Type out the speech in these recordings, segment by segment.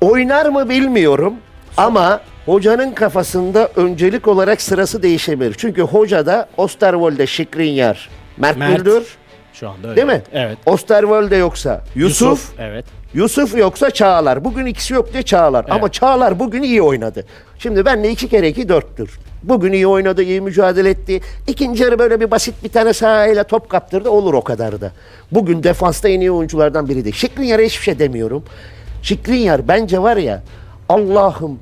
Oynar mı bilmiyorum ama hocanın kafasında öncelik olarak sırası değişebilir. Çünkü hocada Osterwolde, Şikrinyar, Mert, Mert. Müldür Şu anda öyle. değil mi? Evet. Osterwolde yoksa Yusuf, Evet. Yusuf yoksa Çağlar. Bugün ikisi yok diye Çağlar. Ama Çağlar bugün iyi oynadı. Şimdi benle iki kere iki dörttür. Bugün iyi oynadı, iyi mücadele etti. İkinci yarı böyle bir basit bir tane sahayla top kaptırdı. Olur o kadar da. Bugün defansta en iyi oyunculardan biriydi. Şikrinyar'a hiçbir şey demiyorum. Şikrinyar bence var ya Allah'ım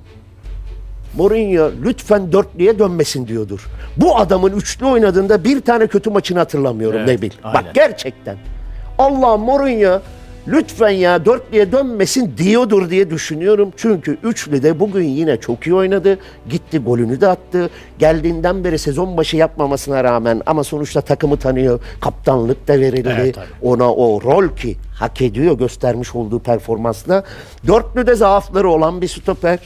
Mourinho lütfen dörtlüye dönmesin diyordur. Bu adamın üçlü oynadığında bir tane kötü maçını hatırlamıyorum Evet, Nebil. aynen. Bak gerçekten. Allah Mourinho lütfen ya dörtlüye dönmesin diyordur diye düşünüyorum. Çünkü üçlü de bugün yine çok iyi oynadı. Gitti golünü de attı. Geldiğinden beri sezon başı yapmamasına rağmen ama sonuçta takımı tanıyor. Kaptanlık da verildi. Evet, tabii. Ona o rol ki hak ediyor göstermiş olduğu performansla. Dörtlü de zaafları olan bir stoper.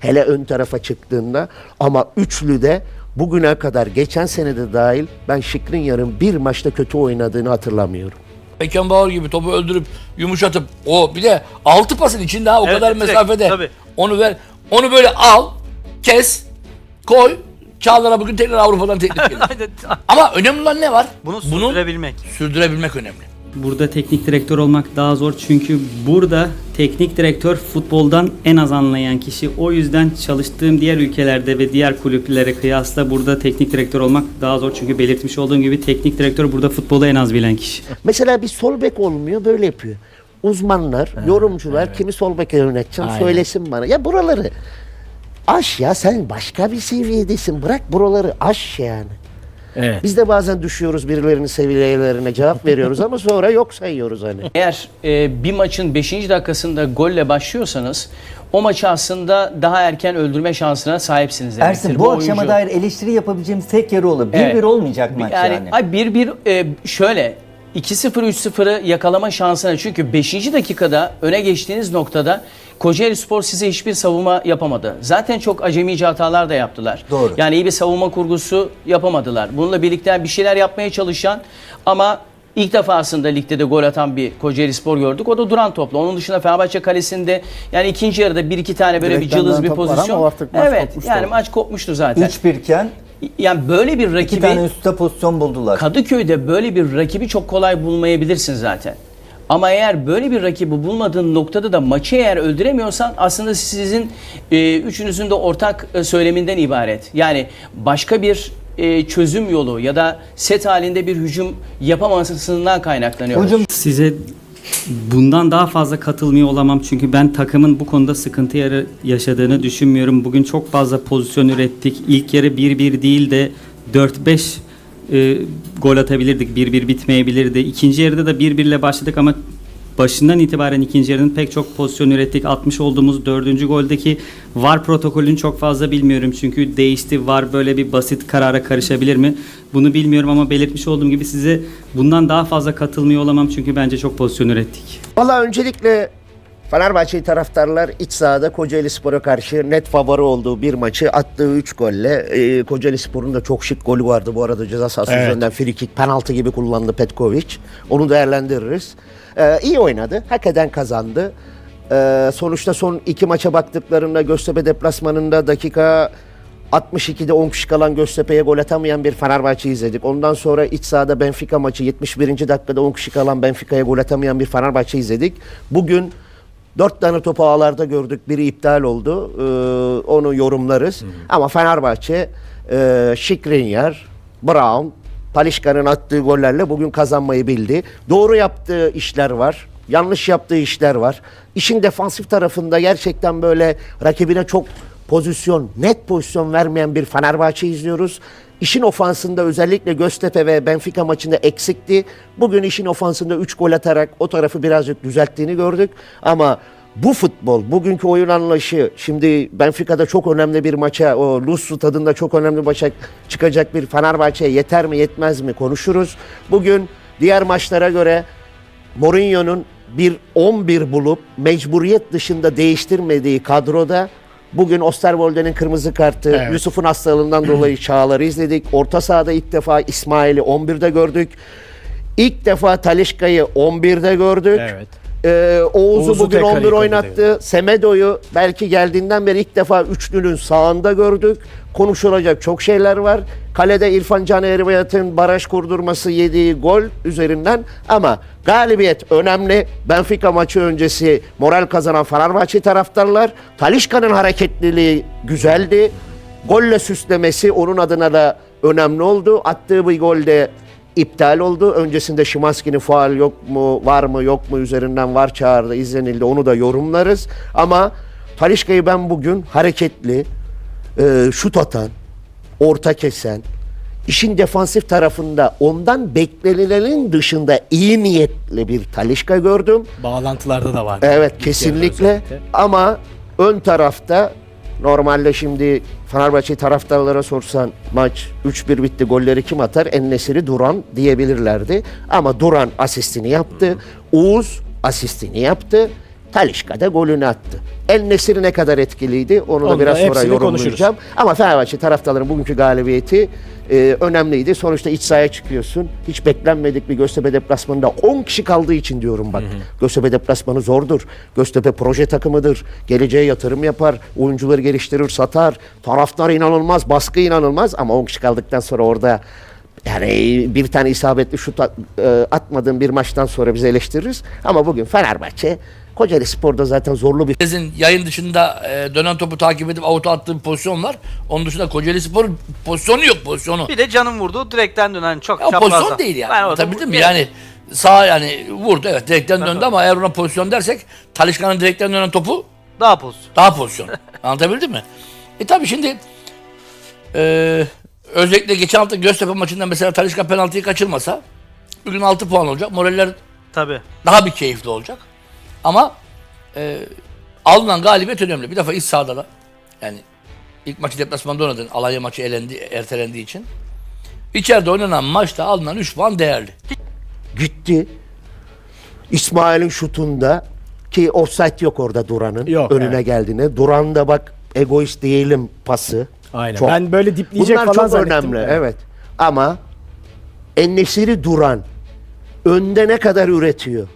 Hele ön tarafa çıktığında ama üçlü de bugüne kadar geçen senede dahil ben Şikrinyar'ın bir maçta kötü oynadığını hatırlamıyorum. Beckenbauer gibi topu öldürüp yumuşatıp o bir de altı pasın içinde ha o Evet, kadar direkt, mesafede. tabii. Onu ver. Onu böyle al, kes, koy. Çağlar'a bugün tekrar Avrupa'dan teklif gelir. Ama önemli olan ne var? Bunu sürdürebilmek. sürdürebilmek önemli. Burada teknik direktör olmak daha zor çünkü burada teknik direktör futboldan en az anlayan kişi. O yüzden çalıştığım diğer ülkelerde ve diğer kulüplere kıyasla burada teknik direktör olmak daha zor. Çünkü belirtmiş olduğum gibi teknik direktör burada futbolu en az bilen kişi. Mesela bir sol bek olmuyor böyle yapıyor. Uzmanlar, yorumcular kimi sol beke yöneteceğim Aynen. söylesin bana. Ya buraları aş ya sen başka bir seviyedesin. Bırak buraları aş yani. Evet. Biz de bazen düşüyoruz birilerinin seviyelerine cevap veriyoruz ama sonra yok sayıyoruz hani. Eğer e, bir maçın 5. dakikasında golle başlıyorsanız o maçı aslında daha erken öldürme şansına sahipsiniz demektir. Ersin bu, akşama oyuncu- dair eleştiri yapabileceğimiz tek yarı olur. 1-1 Evet. olmayacak maç yani. Yani, ay 1-1 e, şöyle 2-0 3-0'ı yakalama şansına çünkü 5. dakikada öne geçtiğiniz noktada Kocaeli Spor size hiçbir savunma yapamadı. Zaten çok acemice hatalar da yaptılar. Doğru. Yani iyi bir savunma kurgusu yapamadılar. Bununla birlikte bir şeyler yapmaya çalışan ama ilk defasında ligde de gol atan bir Kocaeli Spor gördük. O da duran topla. Onun dışında Fenerbahçe kalesinde yani ikinci yarıda bir iki tane böyle Direkten bir cılız bir var ama pozisyon. artık maç evet yani maç kopmuştu zaten. 3-1 iken Yani böyle bir iki rakibi tane üstte pozisyon buldular. Kadıköy'de böyle bir rakibi çok kolay bulmayabilirsin zaten. Ama eğer böyle bir rakibi bulmadığın noktada da maçı eğer öldüremiyorsan aslında sizin e, üçünüzün de ortak e, söyleminden ibaret. Yani başka bir e, çözüm yolu ya da set halinde bir hücum yapamamasından kaynaklanıyor. Hücum Size bundan daha fazla katılmıyor olamam çünkü ben takımın bu konuda sıkıntı yaşadığını düşünmüyorum. Bugün çok fazla pozisyon ürettik. İlk yarı 1-1 değil de 4-5 e, gol atabilirdik. 1-1 bitmeyebilirdi. İkinci yarıda da 1-1 ile başladık ama başından itibaren ikinci yarının pek çok pozisyon ürettik. 60 olduğumuz dördüncü goldeki VAR protokolünü çok fazla bilmiyorum. Çünkü değişti. VAR böyle bir basit karara karışabilir mi? Bunu bilmiyorum ama belirtmiş olduğum gibi size bundan daha fazla katılmıyor olamam. Çünkü bence çok pozisyon ürettik. Valla öncelikle Fenerbahçe taraftarlar iç sahada Kocaeli Spor'a karşı net favori olduğu bir maçı attığı 3 golle. E, Kocaeli Spor'un da çok şık golü vardı bu arada ceza sahası Evet. üzerinden free kick penaltı gibi kullandı Petkovic. Onu değerlendiririz. E, iyi oynadı. Hak eden kazandı. E, sonuçta son iki maça baktıklarında Göztepe deplasmanında dakika 62'de 10 kişi kalan Göztepe'ye gol atamayan bir Fenerbahçe izledik. Ondan sonra iç sahada Benfica maçı 71. dakikada 10 kişi kalan Benfica'ya gol atamayan bir Fenerbahçe izledik. Bugün 4 tane topu ağlarda gördük. Biri iptal oldu. Ee, onu yorumlarız. Ama Fenerbahçe e, Şikrinyar, Brown, Palişka'nın attığı gollerle bugün kazanmayı bildi. Doğru yaptığı işler var. Yanlış yaptığı işler var. İşin defansif tarafında gerçekten böyle rakibine çok pozisyon, net pozisyon vermeyen bir Fenerbahçe izliyoruz. İşin ofansında özellikle Göztepe ve Benfica maçında eksikti. Bugün işin ofansında 3 gol atarak o tarafı birazcık düzelttiğini gördük. Ama bu futbol, bugünkü oyun anlayışı, şimdi Benfica'da çok önemli bir maça, o Lussu tadında çok önemli maça çıkacak bir Fenerbahçe'ye yeter mi yetmez mi konuşuruz. Bugün diğer maçlara göre Mourinho'nun bir 11 bulup mecburiyet dışında değiştirmediği kadroda bugün Osterwolde'nin kırmızı kartı, Evet. Yusuf'un hastalığından dolayı Çağlar'ı izledik. Orta sahada ilk defa İsmail'i 11'de gördük. İlk defa Talişka'yı 11'de gördük. Evet. Ee, Oğuz'u Oğuz'u bugün tekrar 11 ilk oynattı. Semedo'yu belki geldiğinden beri ilk defa üçlünün sağında gördük. Konuşulacak çok şeyler var. Kalede İrfan Can Erbiyat'ın baraj kurdurması yediği gol üzerinden ama galibiyet önemli. Benfica maçı öncesi moral kazanan Fenerbahçe taraftarlar. Talişka'nın hareketliliği güzeldi. Golle süslemesi onun adına da önemli oldu. Attığı bir golde iptal oldu. Öncesinde Şimanski'nin faal yok mu, var mı, yok mu üzerinden var çağırdı, izlenildi. Onu da yorumlarız. Ama Talişka'yı ben bugün hareketli, e, şut atan, orta kesen, işin defansif tarafında ondan beklenilenin dışında iyi niyetli bir Talişka gördüm. Bağlantılarda da var. Evet kesinlikle özellikle. ama ön tarafta normalde şimdi Fenerbahçe taraftarlara sorsan maç 3-1 bitti golleri kim atar? Ennesiri Duran diyebilirlerdi. Ama Duran asistini yaptı. Uğuz asistini yaptı. Talişka da golünü attı. El Nesiri ne kadar etkiliydi onu da Onu da biraz sonra hepsini yorumlayacağım. Ama Fenerbahçe taraftarların bugünkü galibiyeti e, önemliydi. Sonuçta iç sahaya çıkıyorsun. Hiç beklenmedik bir Göztepe deplasmanında 10 kişi kaldığı için diyorum bak. Göztepe deplasmanı zordur. Göztepe proje takımıdır. Geleceğe yatırım yapar. Oyuncuları geliştirir, satar. Taraftar inanılmaz, baskı inanılmaz ama 10 kişi kaldıktan sonra orada yani bir tane isabetli şut at- e, atmadığın bir maçtan sonra bizi eleştiririz. Ama bugün Fenerbahçe Kocaeli Spor'da zaten zorlu bir Sizin yayın dışında e, dönen topu takip edip avuta attığı bir pozisyon var. Onun dışında Kocaeli Spor'un pozisyonu yok pozisyonu. Bir de canım vurdu direkten dönen çok Ya pozisyon değil yani. Ben Anlatabildim mi? Yani sağ yani vurdu evet direkten döndü ama eğer ona pozisyon dersek Talişka'nın direkten dönen topu daha pozisyon. daha pozisyon. Anlatabildim mi? E tabi şimdi e, özellikle geçen hafta Göztepe maçında mesela Talişka penaltıyı kaçırmasa bugün 6 puan olacak. Moraller Tabii. daha bir keyifli olacak. Ama e, alınan galibiyet önemli. Bir defa iç sahada da yani ilk maçı deplasmanda oynadın. Alanya maçı elendi, ertelendiği için. İçeride oynanan maçta alınan 3 puan değerli. gitti. İsmail'in şutunda ki offside yok orada Duran'ın Yok, önüne evet. geldiğine. Duran da bak egoist değilim pası. Aynen. Çok. Ben böyle dipleyecek Bunlar falan çok zannettim. önemli. Evet. Ama Ennesiri Duran önde ne kadar üretiyor?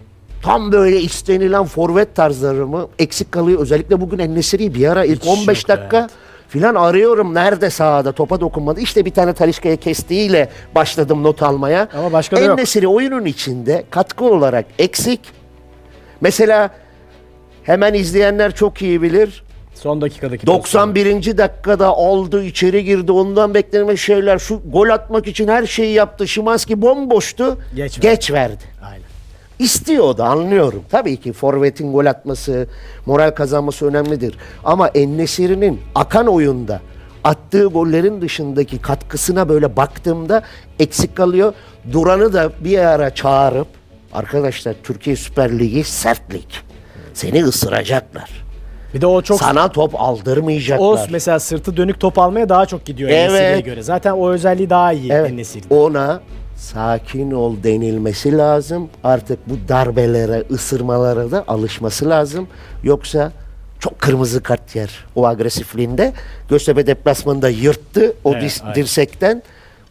Tam böyle istenilen forvet tarzları mı eksik kalıyor. Özellikle bugün Ennesiri'yi bir ara ilk Hiç 15 yok, dakika evet. filan arıyorum. Nerede sahada topa dokunmadı. İşte bir tane Talişka'ya kestiğiyle başladım not almaya. Ama başka da yok. Ennesiri oyunun içinde katkı olarak eksik. Mesela hemen izleyenler çok iyi bilir. Son dakikadaki 91. dakikada aldı içeri girdi ondan beklenen şeyler şu gol atmak için her şeyi yaptı. Şimanski bomboştu. Geç Geç, verdi. verdi. Aynen. İstiyordu anlıyorum. Tabii ki forvetin gol atması, moral kazanması önemlidir. Ama Ennesiri'nin akan oyunda attığı gollerin dışındaki katkısına böyle baktığımda eksik kalıyor. Duran'ı da bir ara çağırıp arkadaşlar Türkiye Süper Ligi sert lig. Seni ısıracaklar. Bir de o çok Sana top aldırmayacaklar. o mesela sırtı dönük top almaya daha çok gidiyor Evet. Göre. Zaten o özelliği daha iyi Evet. En-Nesyri'de. Ona sakin ol denilmesi lazım. Artık bu darbelere, ısırmalara da alışması lazım. Yoksa çok kırmızı kart yer o agresifliğinde. Göztepe deplasmanında yırttı o Evet, dis- aynen. dirsekten.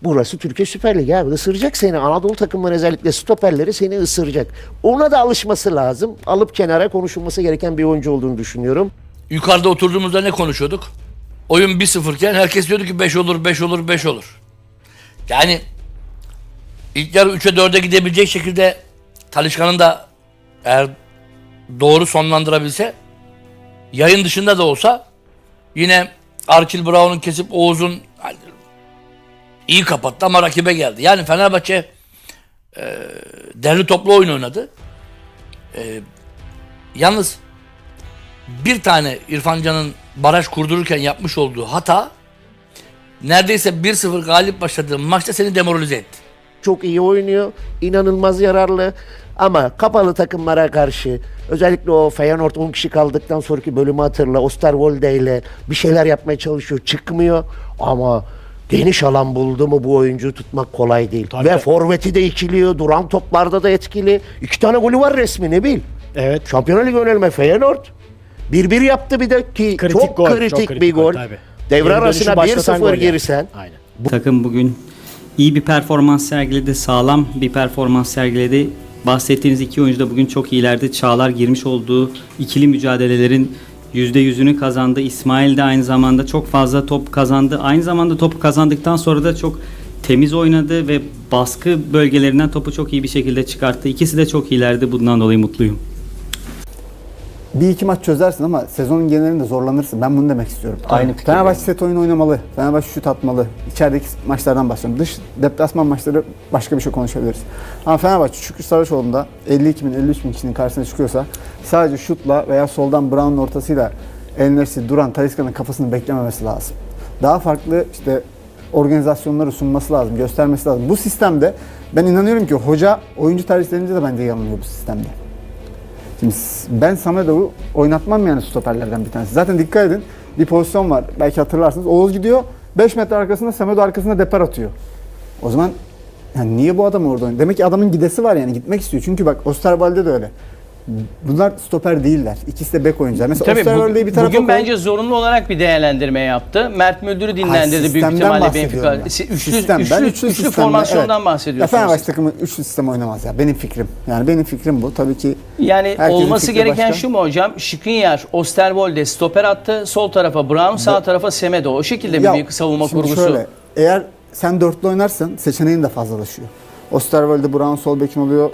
Burası Türkiye Süper Ligi abi. Isıracak seni. Anadolu takımları özellikle stoperleri seni ısıracak. Ona da alışması lazım. Alıp kenara konuşulması gereken bir oyuncu olduğunu düşünüyorum. Yukarıda oturduğumuzda ne konuşuyorduk? Oyun 1-0 iken herkes diyordu ki 5 olur, 5 olur, 5 olur. Yani ilk yarı 3'e 4'e gidebilecek şekilde Talişka'nın da eğer doğru sonlandırabilse yayın dışında da olsa yine Arkil Brown'un kesip Oğuz'un iyi kapattı ama rakibe geldi. Yani Fenerbahçe e, derli toplu oyun oynadı. E, yalnız bir tane İrfan Can'ın baraj kurdururken yapmış olduğu hata neredeyse 1-0 galip başladığı maçta seni demoralize etti. Çok iyi oynuyor. inanılmaz yararlı. Ama kapalı takımlara karşı özellikle o Feyenoord 10 kişi kaldıktan sonraki bölümü hatırla. Osterwolde ile bir şeyler yapmaya çalışıyor. Çıkmıyor. Ama geniş alan buldu mu bu oyuncuyu tutmak kolay değil. Tabii, Ve forveti de ikiliyor. Duran toplarda da etkili. İki tane golü var resmi ne bil. Evet. Şampiyonlar Ligi önelme Feyenoord. 1-1 yaptı bir de ki Kritik çok, gol, kritik çok kritik bir gol, gol. tabii. Devre arasına başlatan 1-0 gol yani. girsen Aynen. Takım bugün iyi bir performans sergiledi, sağlam bir performans sergiledi. bahsettiğiniz iki oyuncu da bugün çok iyilerdi. Çağlar girmiş olduğu ikili mücadelelerin %100'ünü kazandı. İsmail de aynı zamanda çok fazla top kazandı. Aynı zamanda topu kazandıktan sonra da çok temiz oynadı ve baskı bölgelerinden topu çok iyi bir şekilde çıkarttı. İkisi de çok iyilerdi. Bundan dolayı mutluyum. Bir iki maç çözersin ama sezonun genelinde zorlanırsın. Ben bunu demek istiyorum. Aynı fikirdeyim. Fenerbahçe set oyun oynamalı. Fenerbahçe şut atmalı. İçerideki maçlardan bahsediyorum. Dış deplasman maçları başka bir şey konuşabiliriz. Ama Fenerbahçe Şükrü Saraçoğlu'nda 52 bin 53 bin kişinin karşısına çıkıyorsa sadece şutla veya soldan Brown'un ortasıyla El Nesri, Duran, Talisca'nın kafasını beklememesi lazım. Daha farklı işte organizasyonları sunması lazım, göstermesi lazım. Bu sistemde ben inanıyorum ki hoca oyuncu tercihlerinde de bence yanılıyor bu sistemde. Şimdi ben Samedov'u oynatmam yani stoperlerden bir tanesi. Zaten dikkat edin bir pozisyon var. Belki hatırlarsınız. Oğuz gidiyor 5 metre arkasında Samedo arkasında depar atıyor. O zaman yani niye bu adam orada oynuyor? Demek ki adamın gidesi var yani gitmek istiyor. Çünkü bak Osterwalde de öyle. Bunlar stoper değiller. İkisi de bek oyuncular. Mesela Tabii bu- Osterwalde'yi bir tarafa bugün koy. bence zorunlu olarak bir değerlendirme yaptı. Mert Müldür'ü dinlendirdi büyük sistemden ihtimalle Benfica. ben. Si- Üçlü, Sistem. üçlü, Ben üçlü, sistemden- formasyondan evet. Ya bahsediyorsunuz. Fenerbahçe takımı üçlü sistem oynamaz ya. Benim fikrim. Yani benim fikrim bu. Tabii ki Yani olması gereken başka. şu mu hocam? Skriniar, Osterwolde stoper attı. Sol tarafa Brown, sağ tarafa Semedo. O şekilde mi Ya, bir savunma kurgusu? Şöyle, eğer sen dörtlü oynarsan seçeneğin de fazlalaşıyor. Osterwolde Brown sol bekin oluyor.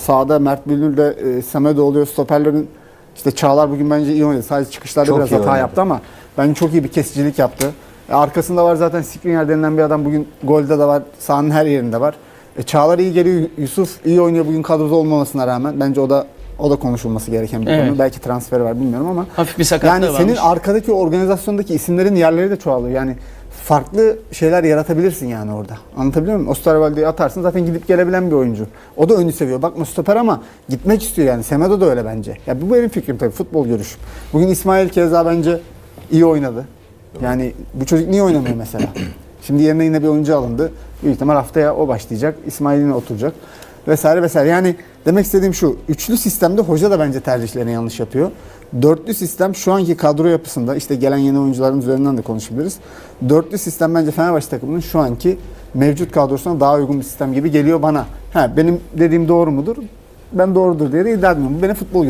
Sağda Mert Bülbül de e, Semedo oluyor. Stoperlerin işte Çağlar bugün bence iyi oynadı. Sadece çıkışlarda Çok biraz hata oynadı. yaptı ama bence çok iyi bir kesicilik yaptı. E, arkasında var zaten Skriniar denilen bir adam bugün golde de var. Sahanın her yerinde var. E, Çağlar iyi geliyor. Yusuf iyi oynuyor bugün kadroda olmamasına rağmen. Bence o da o da konuşulması gereken bir Evet. konu. Belki transferi var bilmiyorum ama Hafif bir sakatlığı yani senin varmış. arkadaki organizasyondaki isimlerin yerleri de çoğalıyor. Yani farklı şeyler yaratabilirsin yani orada. Anlatabiliyor muyum? Osterwalde'yi atarsın zaten gidip gelebilen bir oyuncu. O da önü seviyor. Bakma stoper ama gitmek istiyor yani. Semedo da öyle bence. Ya bu benim fikrim tabii futbol görüşüm. Bugün İsmail Keza bence iyi oynadı. Yani bu çocuk niye oynamıyor mesela? Şimdi yerine yine bir oyuncu alındı. Büyük ihtimal haftaya o başlayacak. İsmail yine oturacak. Vesaire vesaire. Yani demek istediğim şu. Üçlü sistemde hoca da bence tercihlerini yanlış yapıyor. Dörtlü sistem şu anki kadro yapısında işte gelen yeni oyuncuların üzerinden de konuşabiliriz. Dörtlü sistem bence Fenerbahçe takımının şu anki mevcut kadrosuna daha uygun bir sistem gibi geliyor bana. Ha, benim dediğim doğru mudur? Ben doğrudur diye de iddia etmiyorum. Bu benim futbol görüşüm.